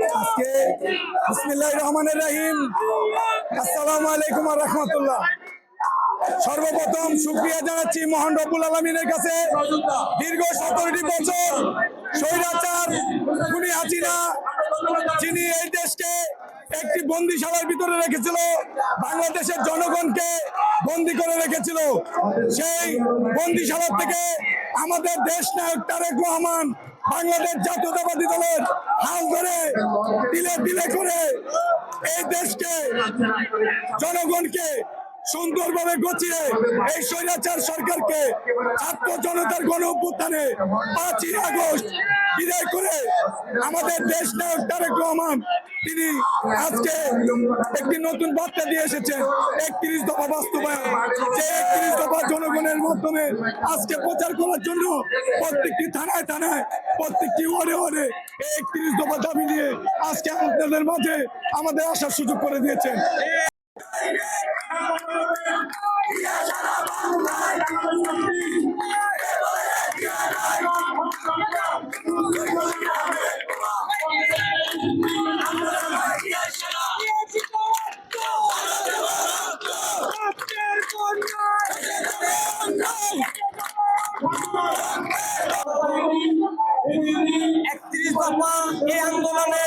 আজকে বিসমিল্লাহ রহমানের রহিম। আসসালামু আলাইকুম আর রহমতুল্লাহ। সর্বপ্রথম শুক্রিয়া জানাচ্ছি মহান রব্বুল আলমিনের কাছে। দীর্ঘ সতেরোটি বছর স্বৈরাচার খুনি হাসিনা, যিনি এই দেশকে একটি বন্দিশালার ভিতরে রেখেছিল, বাংলাদেশের জনগণকে বন্দি করে রেখেছিল। সেই বন্দিশালার থেকে আমাদের দেশ নায়ক তারেক রহমান বাংলাদেশ জাতীয়তাবাদী দলের হাল দিলে করে এই দেশকে, জনগণকে সুন্দরভাবে গচিয়ে এই স্বৈরাচার সরকারকে ছাত্র জনতার গণ অভ্যুত্থানে পাঁচই আগস্ট বিদায় করে আমাদের দেশ নায়ক তারেক রহমান, তিনি আজকে একটি নতুন বার্তা দিয়ে এসেছেন, একত্রিশ দফা বাস্তবায়ন। যে একত্রিশ দফা জনগণের মাধ্যমে আজকে প্রচার করার জন্য প্রত্যেকটি থানায় থানায়, প্রত্যেকটি ওয়ার্ডে ওয়ার্ডে এই একত্রিশ দফা দাবি নিয়ে আজকে আপনাদের মাঝে আমাদের আসার সুযোগ করে দিয়েছেন। একত্রিশ দফা এই আন্দোলনে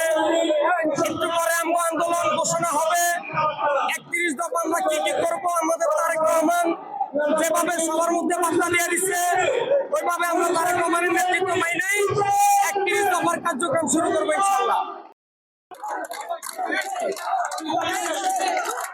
একটু পরে আন্দোলন ঘোষণা হবে। একত্রিশ দফা আমরা কি কি করব? আমাদের তারেক রহমান যেভাবে সবার মধ্যে বার্তা দিয়ে দিচ্ছে ওইভাবে একত্রিশ দফার কার্যক্রম শুরু করব ইনশাল্লাহ। Thank you.